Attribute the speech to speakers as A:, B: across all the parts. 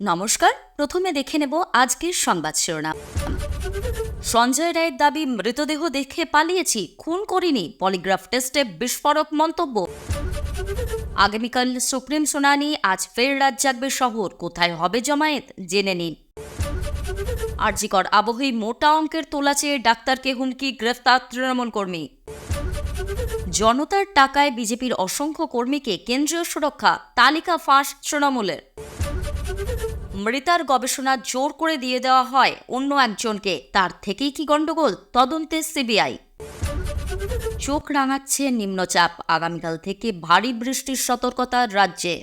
A: নমস্কার, প্রথমে দেখে নেব আজকের সংবাদ শিরোনাম। সঞ্জয় রায়ের দাবি, মৃতদেহ দেখে পালিয়েছি, খুন করিনি, পলিগ্রাফ টেস্টে বিস্ফোরক মন্তব্য। আগামীকাল সুপ্রিম শুনানি, আজ ফের রাত জাগবে শহর, কোথায় হবে জমায়েত, জেনে নিন। আরজিকর আবহেই মোটা অঙ্কের তোলা চেয়ে ডাক্তারকে হুমকি, গ্রেফতার তৃণমূল কর্মী। জনতার টাকায় বিজেপির অসংখ্য কর্মীকে কেন্দ্রীয় সুরক্ষা, তালিকা ফাঁস তৃণমূলের। মৃতার গবেষণা জোর করে দিয়ে দেওয়া হয় অন্য একজনকে। তার থেকেই কি গণ্ডগোল? তদন্তে সিবিআই। চোখ রাঙাচ্ছে নিম্নচাপ। আগামীকাল থেকে ভারী বৃষ্টির সতর্কতা রাজ্যে।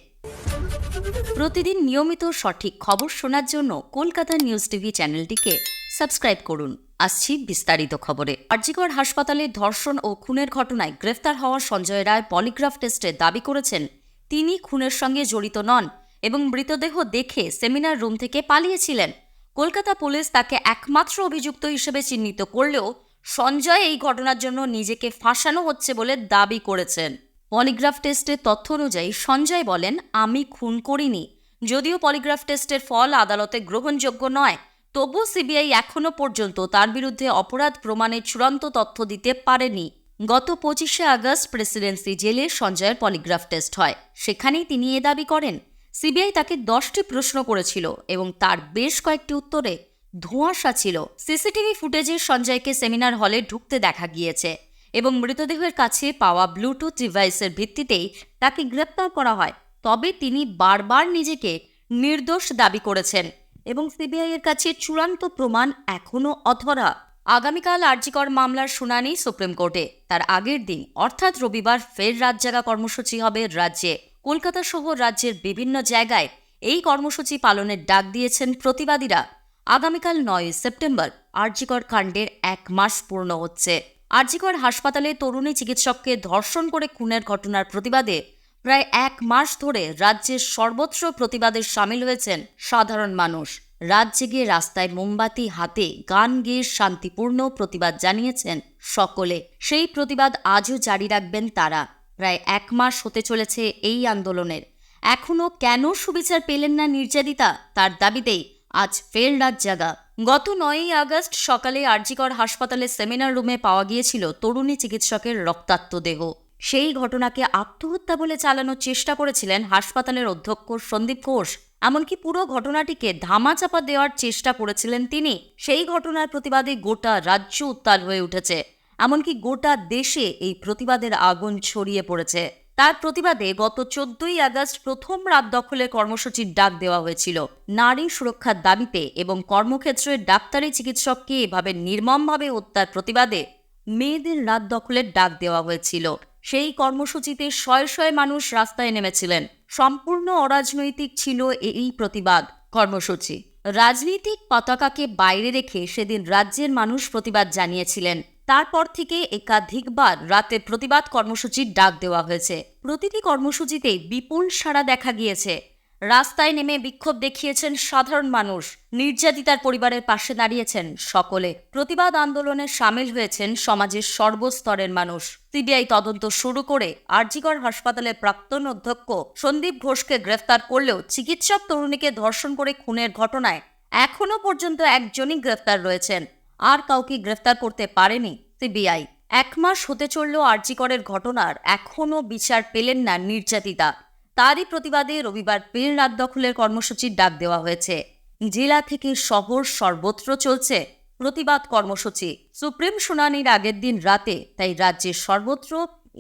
A: প্রতিদিন নিয়মিত সঠিক খবর শোনার জন্য কলকাতা নিউজ টিভি চ্যানেলটিকে সাবস্ক্রাইব করুন। আসছি বিস্তারিত খবরে। আরজিকর হাসপাতালে ধর্ষণ ও খুনের ঘটনায় গ্রেফতার হওয়া সঞ্জয় রায় পলিগ্রাফ টেস্টে দাবি করেছেন, তিনি খুনের সঙ্গে জড়িত নন। এবং মৃতদেহ দেখে সেমিনার রুম থেকে পালিয়েছিলেন। কলকাতা পুলিশ তাকে একমাত্র অভিযুক্ত হিসেবে চিহ্নিত করলেও সঞ্জয় এই ঘটনার জন্য নিজেকে ফাঁসানো হচ্ছে বলে দাবি করেছেন। পলিগ্রাফ টেস্টের তথ্য অনুযায়ী সঞ্জয় বলেন, আমি খুন করিনি। যদিও পলিগ্রাফ টেস্টের ফল আদালতে গ্রহণযোগ্য নয়, তবু সিবিআই এখনও পর্যন্ত তার বিরুদ্ধে অপরাধ প্রমাণের চূড়ান্ত তথ্য দিতে পারেনি। গত পঁচিশে আগস্ট প্রেসিডেন্সি জেলে সঞ্জয়ের পলিগ্রাফ টেস্ট হয়। সেখানেই তিনি এ দাবি করেন। সিবিআই তাকে দশটি প্রশ্ন করেছিল এবং তার বেশ কয়েকটি উত্তরে ধোঁয়াশা ছিল। সিসিটিভি ফুটেজে সঞ্জয়কে সেমিনার হলে ঢুকতে দেখা গিয়েছে এবং মৃতদেহের কাছে পাওয়া ব্লুটুথ ডিভাইসের ভিত্তিতেই তাকে গ্রেপ্তার করা হয়। তবে তিনি বারবার নিজেকে নির্দোষ দাবি করেছেন এবং সিবিআই এর কাছে চূড়ান্ত প্রমাণ এখনও অধরা। আগামীকাল আর্জিকর মামলার শুনানি সুপ্রিম কোর্টে। তার আগের দিন, অর্থাৎ রবিবার, ফের রাত জাগা কর্মসূচি হবে রাজ্যে। কলকাতা সহ রাজ্যের বিভিন্ন জায়গায় এই কর্মসূচি পালনের ডাক দিয়েছেন প্রতিবাদীরা। আগামীকাল নয় সেপ্টেম্বর, আরজিকর কাণ্ডের এক মাস পূর্ণ হচ্ছে। আরজিকর হাসপাতালে তরুণী চিকিৎসককে ধর্ষণ করে খুনের ঘটনার প্রতিবাদে প্রায় এক মাস ধরে রাজ্যের সর্বত্র প্রতিবাদে সামিল হয়েছেন সাধারণ মানুষ। রাত জেগে রাস্তায় মোমবাতি হাতে গান গেয়ে শান্তিপূর্ণ প্রতিবাদ জানিয়েছেন সকলে। সেই প্রতিবাদ আজও জারি রাখবেন তারা। প্রায় এক মাস হতে চলেছে এই আন্দোলনের। এখনও কেন সুবিচার পেলেন না নির্যাতিতা, তার দাবিতেই আজ ফের রাত জাগা গত নয়ই আগস্ট সকালে আরজিকর হাসপাতালে সেমিনার রুমে পাওয়া গিয়েছিল তরুণী চিকিৎসকের রক্তাক্ত দেহ। সেই ঘটনাকে আত্মহত্যা বলে চালানোর চেষ্টা করেছিলেন হাসপাতালের অধ্যক্ষ সন্দীপ ঘোষ। এমনকি পুরো ঘটনাটিকে ধামাচাপা দেওয়ার চেষ্টা করেছিলেন তিনি। সেই ঘটনার প্রতিবাদে গোটা রাজ্য উত্তাল হয়ে উঠেছে। এমনকি গোটা দেশে এই প্রতিবাদের আগুন ছড়িয়ে পড়েছে। তার প্রতিবাদে গত চোদ্দই আগস্ট প্রথম রাত দখলের কর্মসূচির ডাক দেওয়া হয়েছিল। নারী সুরক্ষার দাবিতে এবং কর্মক্ষেত্রের ডাক্তারি চিকিৎসককে এভাবে নির্মমভাবে হত্যার প্রতিবাদে মেয়েদের রাত দখলের ডাক দেওয়া হয়েছিল। সেই কর্মসূচিতে শয়ে শয়ে মানুষ রাস্তায় নেমেছিলেন। সম্পূর্ণ অরাজনৈতিক ছিল এই প্রতিবাদ কর্মসূচি। রাজনৈতিক পতাকাকে বাইরে রেখে সেদিন রাজ্যের মানুষ প্রতিবাদ জানিয়েছিলেন। তারপর থেকে একাধিকবার রাতে প্রতিবাদ কর্মসূচির ডাক দেওয়া হয়েছে। প্রতিটি কর্মসূচিতেই বিপুল সাড়া দেখা গিয়েছে। রাস্তায় নেমে বিক্ষোভ দেখিয়েছেন সাধারণ মানুষ। নির্যাতিতার পরিবারের পাশে দাঁড়িয়েছেন সকলে। প্রতিবাদ আন্দোলনে সামিল হয়েছেন সমাজের সর্বস্তরের মানুষ। সিবিআই তদন্ত শুরু করে আরজিগড় হাসপাতালের প্রাক্তন অধ্যক্ষ সন্দীপ ঘোষকে গ্রেফতার করলেও চিকিৎসক তরুণীকে ধর্ষণ করে খুনের ঘটনায় এখনও পর্যন্ত একজনই গ্রেফতার রয়েছেন। আর কাউকে গ্রেফতার করতে পারেনি সিবিআই। এক মাস হতে চলল আরজিকরের ঘটনার, এখনও বিচার পেলেন না নির্যাতিতা। তারই প্রতিবাদে রবিবার ফের রাত দখলের কর্মসূচির ডাক দেওয়া হয়েছে। জেলা থেকে শহর সর্বত্র চলছে প্রতিবাদ কর্মসূচি। সুপ্রিম শুনানির আগের দিন রাতে, তাই রাজ্যের সর্বত্র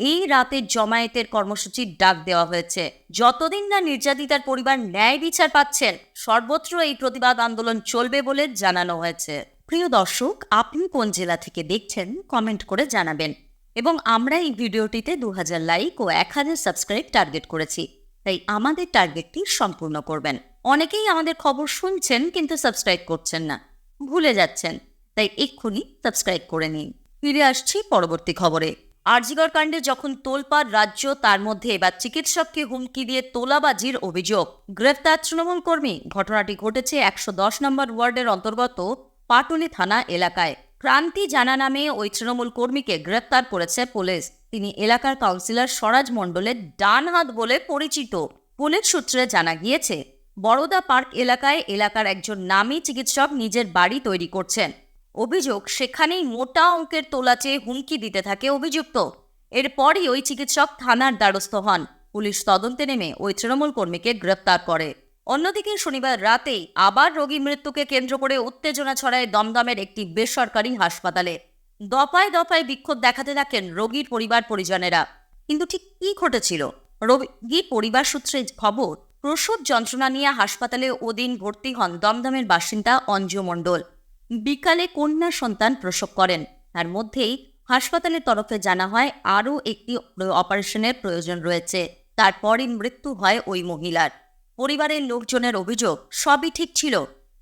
A: এই রাতের জমায়েতের কর্মসূচির ডাক দেওয়া হয়েছে। যতদিন না নির্যাতিতার পরিবার ন্যায় বিচার পাচ্ছেন, সর্বত্র এই প্রতিবাদ আন্দোলন চলবে বলে জানানো হয়েছে। প্রিয় দর্শক আপনি কোন জেলা থেকে দেখছেন কমেন্ট করে জানাবেন। এবং আমরা এই ভিডিওটিতে দু হাজার লাইক ও এক হাজার সাবস্ক্রাইব টার্গেট করেছি, তাই আমাদের টার্গেটটি সম্পূর্ণ করবেন। অনেকেই আমাদের খবর শুনছেন কিন্তু সাবস্ক্রাইব করছেন না, ভুলে যাচ্ছেন, তাই এক্ষুনি সাবস্ক্রাইব করে নিন। ফিরে আসছি পরবর্তী খবরে। আরজিগড় কাণ্ডে যখন তোলপাড় রাজ্য, তার মধ্যে এবার চিকিৎসককে হুমকি দিয়ে তোলাবাজির অভিযোগ। গ্রেফতার তৃণমূল কর্মী, ঘটনাটি ঘটেছে একশো দশ নম্বর ওয়ার্ডের অন্তর্গত পাটুলি থানা এলাকায়। ক্রান্তি জানা নামে ওই তৃণমূল কর্মীকে গ্রেপ্তার করেছে পুলিশ। তিনি এলাকার কাউন্সিলর স্বরাজ মণ্ডলের ডান হাত বলে পরিচিত। পুলিশ সূত্রে জানা গিয়েছে বড়দা পার্ক এলাকায় এলাকার একজন নামী চিকিৎসক নিজের বাড়ি তৈরি করছেন। অভিযোগ, সেখানেই মোটা অঙ্কের তোলা চেয়ে হুমকি দিতে থাকে অভিযুক্ত। এরপরই ওই চিকিৎসক থানার দ্বারস্থ হন। পুলিশ তদন্তে নেমে ওই তৃণমূল কর্মীকে গ্রেপ্তার করে। অন্যদিকে শনিবার রাতেই আবার রোগী মৃত্যুকে কেন্দ্র করে উত্তেজনা ছড়ায় দমদমের একটি বেসরকারি হাসপাতালে। দফায় দফায় বিক্ষোভ দেখাতে থাকেন রোগীর পরিবার পরিজনেরা। কিন্তু ঠিক কি ঘটেছিল? রোগীর পরিবার সূত্রে খবর, প্রসব যন্ত্রণা নিয়ে হাসপাতালে ওদিন ভর্তি হন দমদমের বাসিন্দা অঞ্জু মণ্ডল। বিকালে কন্যা সন্তান প্রসব করেন। তার মধ্যেই হাসপাতালের তরফে জানা হয়, আরও একটি অপারেশনের প্রয়োজন রয়েছে। তারপরই মৃত্যু হয় ওই মহিলার। পরিবারের লোকজনের অভিযোগ সবই ঠিক ছিল।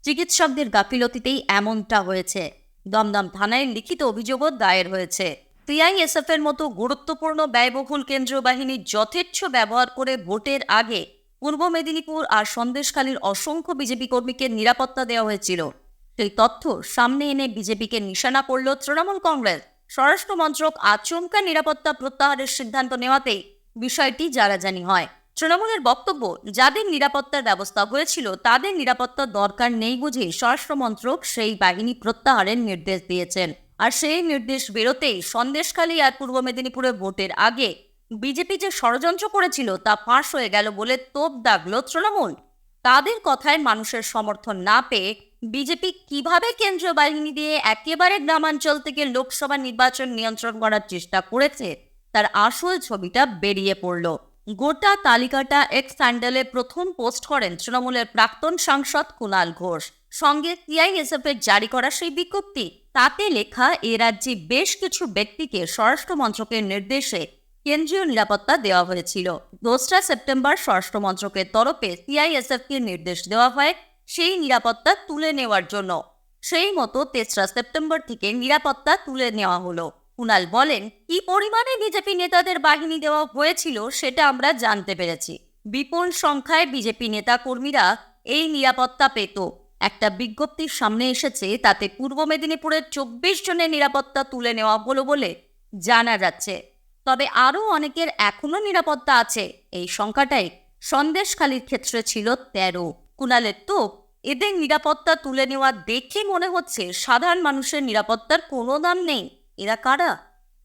A: চিকিৎসকদের গাফিলতিতেই এমনটা হয়েছে। দমদম থানায় লিখিত অভিযোগও দায়ের হয়েছে। সিআইএসএফ এর মতো গুরুত্বপূর্ণ ব্যয়বহুল কেন্দ্রীয় বাহিনী যথেচ্ছ ব্যবহার করে ভোটের আগে পূর্ব মেদিনীপুর আর সন্দেশখালীর অসংখ্য বিজেপি কর্মীকে নিরাপত্তা দেওয়া হয়েছিল। সেই তথ্য সামনে এনে বিজেপিকে নিশানা করল তৃণমূল কংগ্রেস। স্বরাষ্ট্র মন্ত্রক আচমকা নিরাপত্তা প্রত্যাহারের সিদ্ধান্ত নেওয়াতেই বিষয়টি জানাজানি হয়। তৃণমূলের বক্তব্য, যাদের নিরাপত্তার ব্যবস্থা হয়েছিল, তাদের নিরাপত্তার দরকার নেই বুঝে স্বরাষ্ট্র মন্ত্রক সেই বাহিনী প্রত্যাহারের নির্দেশ দিয়েছেন। আর সেই নির্দেশ বেরোতেই সন্দেশখালী আর পূর্ব মেদিনীপুরে ভোটের আগে বিজেপি যে ষড়যন্ত্র করেছিল তা ফাঁস হয়ে গেল বলে তোপ দাগল তৃণমূল। তাদের কথায় মানুষের সমর্থন না পেয়ে বিজেপি কীভাবে কেন্দ্রীয় বাহিনী দিয়ে একেবারে গ্রামাঞ্চল থেকে লোকসভা নির্বাচন নিয়ন্ত্রণ করার চেষ্টা করেছে, তার আসল ছবিটা বেরিয়ে পড়ল। গোটা তালিকাটা এক্স স্যান্ডেলে প্রথম পোস্ট করেন তৃণমূলের প্রাক্তন সাংসদ কুণাল ঘোষ। সঙ্গে সিআইএসএফ এর জারি করা সেই বিজ্ঞপ্তি। তাতে লেখা, এ রাজ্যে বেশ কিছু ব্যক্তিকে স্বরাষ্ট্র মন্ত্রকের নির্দেশে কেন্দ্রীয় নিরাপত্তা দেওয়া হয়েছিল। দোসরা সেপ্টেম্বর স্বরাষ্ট্র মন্ত্রকের তরফে সিআইএসএফ কে নির্দেশ দেওয়া হয় সেই নিরাপত্তা তুলে নেওয়ার জন্য। সেই মতো তেসরা সেপ্টেম্বর থেকে নিরাপত্তা তুলে নেওয়া হলো। কুণাল বলেন, কি পরিমাণে বিজেপি নেতাদের বাহিনী দেওয়া হয়েছিল সেটা আমরা জানতে পেরেছি। বিপুল সংখ্যায় বিজেপি নেতা কর্মীরা এই নিরাপত্তা পেত। একটা বিজ্ঞপ্তির সামনে এসেছে, তাতে পূর্ব মেদিনীপুরের চব্বিশ জনের নিরাপত্তা তুলে নেওয়া হলো বলে জানা যাচ্ছে। তবে আরও অনেকের এখনও নিরাপত্তা আছে, এই সংখ্যাটাই সন্দেশখালির ক্ষেত্রে ছিল তেরো। কুণালের তো এদের নিরাপত্তা তুলে নেওয়া দেখে মনে হচ্ছে সাধারণ মানুষের নিরাপত্তার কোনো দাম নেই। এরা কারা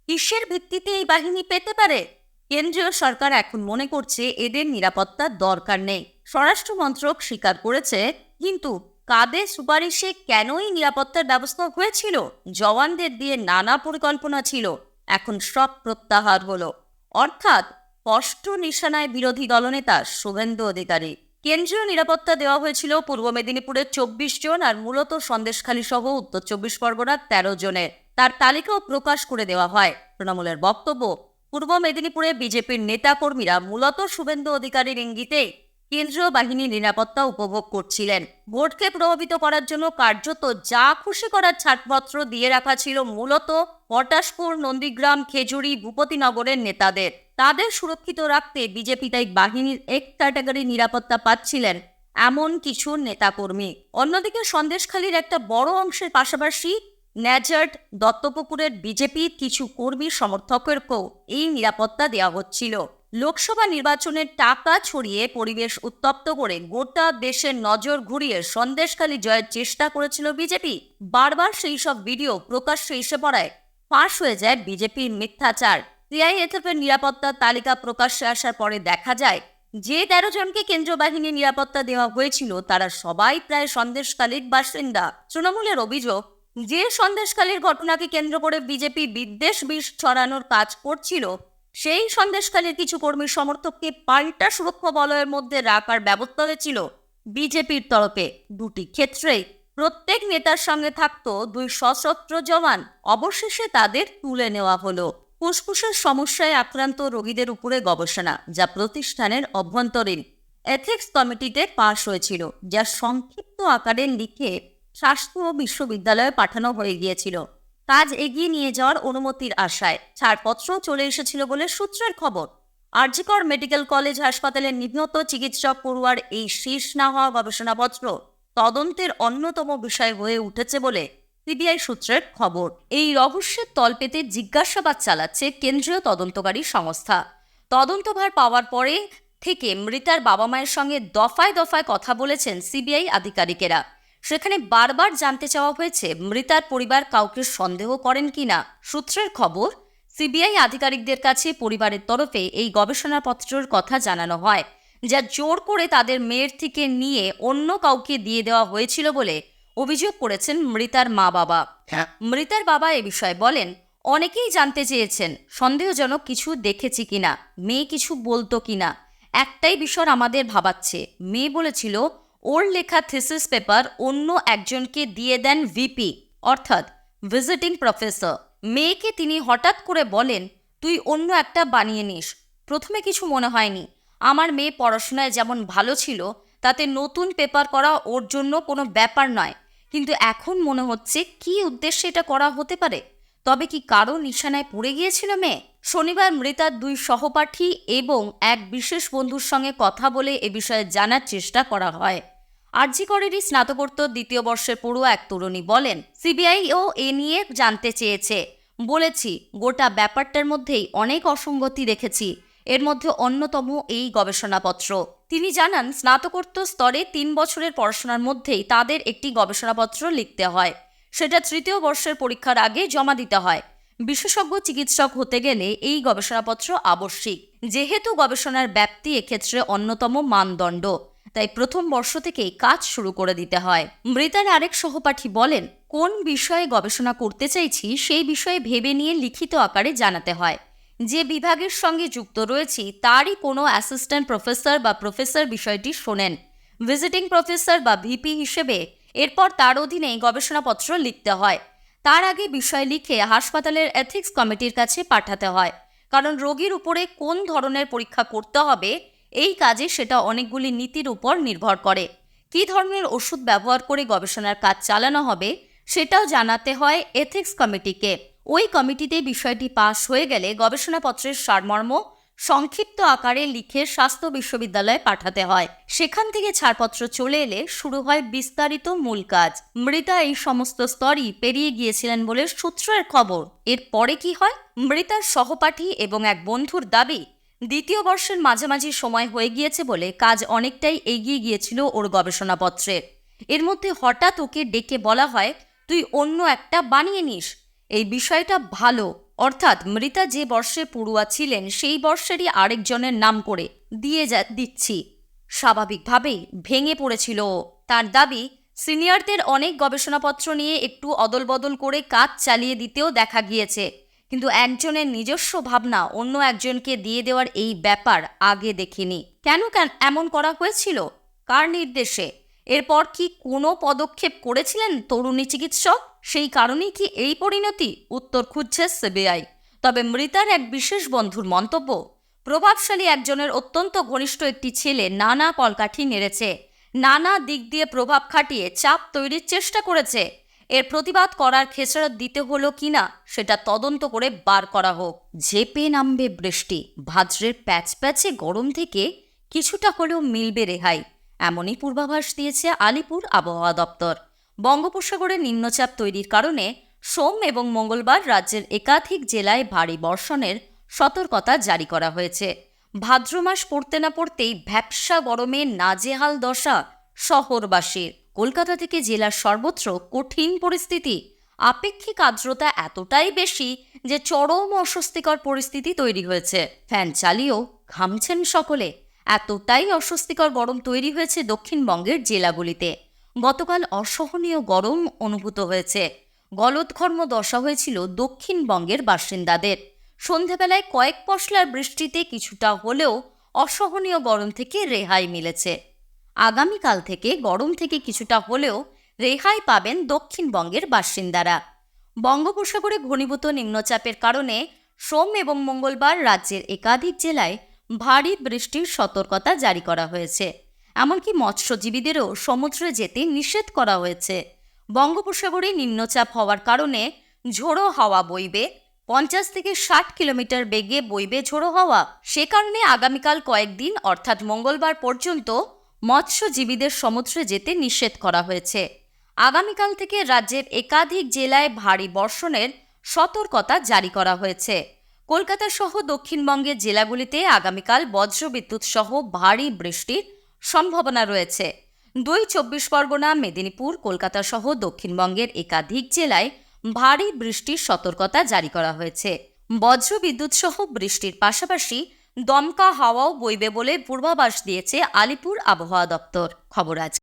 A: কিসের ভিত্তিতে এই বাহিনী পেতে পারে? কেন্দ্রীয় সরকার এখন মনে করছে এদের নিরাপত্তার দরকার নেই। স্বরাষ্ট্র মন্ত্রক স্বীকার করেছে, কিন্তু কাদের সুপারিশে কেনই নিরাপত্তার ব্যবস্থা হয়েছিল? জওয়ানদের দিয়ে নানা পরিকল্পনা ছিল, এখন সব প্রত্যাহার হলো। অর্থাৎ স্পষ্ট নিশানায় বিরোধী দলনেতা শুভেন্দু অধিকারী। কেন্দ্রীয় নিরাপত্তা দেওয়া হয়েছিল পূর্ব মেদিনীপুরের চব্বিশ জন আর মূলত সন্দেশখালী সহ উত্তর চব্বিশ পরগনার তেরো জনের। তার তালিকাও প্রকাশ করে দেওয়া হয়। তৃণমূলের বক্তব্য, পূর্ব মেদিনীপুরে বিজেপির নেতাকর্মীরা মূলত শুভেন্দু অধিকারীর ইঙ্গিতেই কেন্দ্রীয় বাহিনীর নিরাপত্তা উপভোগ করছিলেন। ভোটকে প্রভাবিত করার জন্য কার্যত যা খুশি করার ছাড়পত্র দিয়ে রাখা ছিল মূলত পটাশপুর, নন্দীগ্রাম, খেজুরি, ভূপতিনগরের নেতাদের। তাদের সুরক্ষিত রাখতে বিজেপি তাই বাহিনীর এক ক্যাটাগরি নিরাপত্তা পাচ্ছিলেন এমন কিছু নেতাকর্মী। অন্যদিকে সন্দেশখালীর একটা বড় অংশের পাশাপাশি ন্যাজার্ট দত্তপুকুরের বিজেপির কিছু কর্মী সমর্থকেরকেও এই নিরাপত্তা দেওয়া হচ্ছিল। লোকসভা নির্বাচনের টাকা ছড়িয়ে পরিবেশ উত্তপ্ত করে গোটা দেশের নজর ঘুরিয়ে সন্দেশখালী জয়ের চেষ্টা করেছিল বিজেপি। বারবার সেই সব ভিডিও প্রকাশ্যে এসে পড়ায় ফাঁস হয়ে যায় বিজেপির মিথ্যাচার। সিআইএসএফ এর নিরাপত্তার তালিকা প্রকাশ্যে আসার পরে দেখা যায়, যে তেরো জনকে কেন্দ্রীয় বাহিনীর নিরাপত্তা দেওয়া হয়েছিল, তারা সবাই প্রায় সন্দেশকালীর বাসিন্দা। তৃণমূলের অভিযোগ যে সন্দেশকালীর ঘটনাকে কেন্দ্র করে বিজেপি বিদ্বেষ বিষ ছড়ানোর কাজ করছিল, সেই সন্দেশকালীর কিছু কর্মী সমর্থককে পাল্টা সুরক্ষা বলয়ের মধ্যে রাখার ব্যবস্থা হয়েছিল বিজেপির তরফে। দুটি ক্ষেত্রেই প্রত্যেক নেতার সঙ্গে থাকতো দুই সশস্ত্র জওয়ান। অবশেষে তাদের তুলে নেওয়া হলো। ফুসফুসের সমস্যায় আক্রান্ত রোগীদের উপরে গবেষণা, যা প্রতিষ্ঠানের অভ্যন্তরীণ এথিক্স কমিটিতে পাশ হয়েছিল, যা সংক্ষিপ্ত আকারে লিখে স্বাস্থ্য বিশ্ববিদ্যালয়ে পাঠানো হয়ে গিয়েছিল। কাজ এগিয়ে নিয়ে যাওয়ার অনুমতির আশায় ছাড়পত্র চলে এসেছিল বলে সূত্রের খবর। আরজিকর মেডিকেল কলেজ হাসপাতালে নিহত চিকিৎসক পড়ুয়ার এই শেষ না হওয়া গবেষণাপত্র তদন্তের অন্যতম বিষয় হয়ে উঠেছে বলে সিবিআই সূত্রের খবর। এই রহস্যের তল পেতে জিজ্ঞাসাবাদ চালাচ্ছে কেন্দ্রীয় তদন্তকারী সংস্থা। তদন্তভার পাওয়ার পরে থেকে মৃতার বাবা মায়ের সঙ্গে দফায় দফায় কথা বলেছেন সিবিআই আধিকারিকেরা। সেখানে বারবার জানতে চাওয়া হয়েছে মৃতার পরিবার কাউকে সন্দেহ করেন কিনা? সূত্রের খবর সিবিআই আধিকারিকদের কাছে পরিবারের তরফে এই গবেষণাপত্রের কথা জানানো হয় যা জোর করে তাদের মেয়ের থেকে নিয়ে অন্য কাউকে দিয়ে দেওয়া হয়েছিল বলে অভিযোগ করেছেন মৃতার মা বাবা
B: হ্যাঁ।
A: মৃতার বাবা এ বিষয়ে বলেন অনেকেই জানতে চেয়েছেন সন্দেহজনক কিছু দেখেছি কিনা মেয়ে কিছু বলতো কিনা একটাই বিষয় আমাদের ভাবাচ্ছে মেয়ে বলেছিল ওর লেখা থিসিস পেপার অন্য একজনকে দিয়ে দেন ভিপি অর্থাৎ ভিজিটিং প্রফেসর মেয়েকে তিনি হঠাৎ করে বলেন, তুই অন্য একটা বানিয়ে নিস। প্রথমে কিছু মনে হয়নি। আমার মেয়ে পড়াশোনায় যেমন ভালো ছিল, তাতে নতুন পেপার করা ওর জন্য কোনো ব্যাপার নয়। কিন্তু এখন মনে হচ্ছে কি উদ্দেশ্যে এটা করা হতে পারে? তবে কি কারও নিশানায় পড়ে গিয়েছিল মেয়ে? শনিবার মৃতার দুই সহপাঠী এবং এক বিশেষ বন্ধুর সঙ্গে কথা বলে এ বিষয়ে জানার চেষ্টা করা হয়। আরজিকরেরই স্নাতকোত্তর দ্বিতীয় বর্ষের পড়ুয়া এক তরুণী বলেন, সিবিআইও এ নিয়ে জানতে চেয়েছে। বলেছি, গোটা ব্যাপারটার মধ্যেই অনেক অসঙ্গতি দেখেছি। এর মধ্যে অন্যতম এই গবেষণাপত্র। তিনি জানান, স্নাতকোত্তর স্তরে তিন বছরের পড়াশোনার মধ্যেই তাদের একটি গবেষণাপত্র লিখতে হয়। সেটা তৃতীয় বর্ষের পরীক্ষার আগে জমা দিতে হয়। বিশেষজ্ঞ চিকিৎসক হতে গেলে এই গবেষণাপত্র আবশ্যিক। যেহেতু গবেষণার ব্যাপ্তি এক্ষেত্রে অন্যতম মানদণ্ড। তাই প্রথম বর্ষ থেকেই কাজ শুরু করে দিতে হয়। মৃতার আরেক সহপাঠী বলেন, কোন বিষয়ে গবেষণা করতে চাইছি, সেই বিষয়ে ভেবে নিয়ে লিখিত আকারে জানাতে হয়। যে বিভাগের সঙ্গে যুক্ত রয়েছি, তারই কোনো অ্যাসিস্ট্যান্ট প্রফেসর বা প্রফেসর বিষয়টি শোনেন। ভিজিটিং প্রফেসর বা ভিপি হিসেবে এরপর তার অধীনে গবেষণাপত্র লিখতে হয়। তার আগে বিষয় লিখে হাসপাতালের এথিক্স কমিটির কাছে পাঠাতে হয়। কারণ রোগীর উপরে কোন ধরনের পরীক্ষা করতে হবে এই কাজে সেটা অনেকগুলি নীতির উপর নির্ভর করে। কী ধরনের ওষুধ ব্যবহার করে গবেষণার কাজ চালানো হবে, সেটাও জানাতে হয় এথিক্স কমিটিকে ওই কমিটিতে বিষয়টি পাশ হয়ে গেলে গবেষণাপত্রের সারমর্ম সংক্ষিপ্ত আকারে লিখে স্বাস্থ্য বিশ্ববিদ্যালয়ে পাঠাতে হয়। সেখান থেকে ছাড়পত্র চলে এলে শুরু হয় বিস্তারিত মূল কাজ। মৃতা এই সমস্ত স্তরই পেরিয়ে গিয়েছিলেন বলে সূত্রের খবর। এর পরে কি হয়? মৃতার সহপাঠী এবং এক বন্ধুর দাবি দ্বিতীয় বর্ষের মাঝামাঝি সময় হয়ে গিয়েছে বলে কাজ অনেকটাই এগিয়ে গিয়েছিল ওর গবেষণাপত্রের এর মধ্যে হঠাৎ ওকে ডেকে বলা হয়, তুই অন্য একটা বানিয়ে নিস। এই বিষয়টা ভালো। অর্থাৎ মৃতা যে বর্ষে পড়ুয়া ছিলেন, সেই বর্ষেরই আরেকজনের নাম করে দিয়ে যা, দিচ্ছি। স্বাভাবিকভাবেই ভেঙে পড়েছিল। তার দাবি, সিনিয়রদের অনেক গবেষণাপত্র নিয়ে একটু অদলবদল করে কাজ চালিয়ে দিতেও দেখা গিয়েছে। কিন্তু একজনের নিজস্ব ভাবনা অন্য একজনকে দিয়ে দেওয়ার এই ব্যাপার আগে দেখিনি। কেন কেন এমন করা হয়েছিল? কার নির্দেশে? এরপর কি কোনো পদক্ষেপ করেছিলেন তরুণী চিকিৎসক? সেই কারণেই কি এই পরিণতি? উত্তর খুঁজছে সিবিআই। তবে মৃতার এক বিশেষ বন্ধুর মন্তব্য, প্রভাবশালী একজনের অত্যন্ত ঘনিষ্ঠ একটি ছেলে নানা কলকাঠি নেড়েছে নানা দিক দিয়ে প্রভাব খাটিয়ে চাপ তৈরির চেষ্টা করেছে। এর প্রতিবাদ করার খেসারত দিতে হলো কিনা সেটা তদন্ত করে বার করা হোক। ঝেপে নামবে বৃষ্টি। ভাদ্রের প্যাচ প্যাচে গরম থেকে কিছুটা হলেও মিলবে রেহাই। এমনই পূর্বাভাস দিয়েছে আলিপুর আবহাওয়া দপ্তর। বঙ্গোপসাগরে নিম্নচাপ তৈরির কারণে সোম এবং মঙ্গলবার রাজ্যের একাধিক জেলায় ভারী বর্ষণের সতর্কতা জারি করা হয়েছে। ভাদ্র মাস পড়তে না পড়তেই ভ্যাপসা গরমে নাজেহাল দশা শহরবাসীর। কলকাতা থেকে জেলার সর্বত্র কঠিন পরিস্থিতি। আপেক্ষিক আর্দ্রতা এতটাই বেশি যে চরম অস্বস্তিকর পরিস্থিতি তৈরি হয়েছে। ফ্যান চালিয়েও ঘামছেন সকলে। এতটাই অস্বস্তিকর গরম তৈরি হয়েছে দক্ষিণবঙ্গের জেলাগুলিতে। গতকাল অসহনীয় গরম অনুভূত হয়েছে। গলদঘর্ম দশা হয়েছিল দক্ষিণবঙ্গের বাসিন্দাদের। সন্ধেবেলায় কয়েক পশলার বৃষ্টিতে কিছুটা হলেও অসহনীয় গরম থেকে রেহাই মিলেছে। আগামীকাল থেকে গরম থেকে কিছুটা হলেও রেহাই পাবেন দক্ষিণবঙ্গের বাসিন্দারা। বঙ্গোপসাগরে ঘনীভূত নিম্নচাপের কারণে সোম এবং মঙ্গলবার রাজ্যের একাধিক জেলায় ভারী বৃষ্টির সতর্কতা জারি করা হয়েছে। এমনকি মৎস্যজীবীদেরও সমুদ্রে যেতে নিষেধ করা হয়েছে। বঙ্গোপসাগরে নিম্নচাপ হওয়ার কারণে ঝোড়ো হাওয়া বইবে, পঞ্চাশ থেকে ষাট কিলোমিটার বেগে বইবে ঝোড়ো হাওয়া। সে কারণে আগামীকাল কয়েকদিন, অর্থাৎ মঙ্গলবার পর্যন্ত মৎস্যজীবীদের সমুদ্রে যেতে নিষেধ করা হয়েছে। আগামীকাল থেকে রাজ্যের একাধিক জেলায় ভারী বর্ষণের সতর্কতা জারি করা হয়েছে। কলকাতা সহ দক্ষিণবঙ্গের জেলাগুলিতে আগামীকাল বজ্রবিদ্যুৎ সহ ভারী বৃষ্টির সম্ভাবনা রয়েছে। দুই চব্বিশ পরগনা, মেদিনীপুর, কলকাতা সহ দক্ষিণবঙ্গের একাধিক জেলায় ভারী বৃষ্টির সতর্কতা জারি করা হয়েছে। বজ্রবিদ্যুৎ সহ বৃষ্টির পাশাপাশি দমকা হাওয়াও বইবে বলে পূর্বাভাস দিয়েছে আলিপুর আবহাওয়া দপ্তর। খবর আজ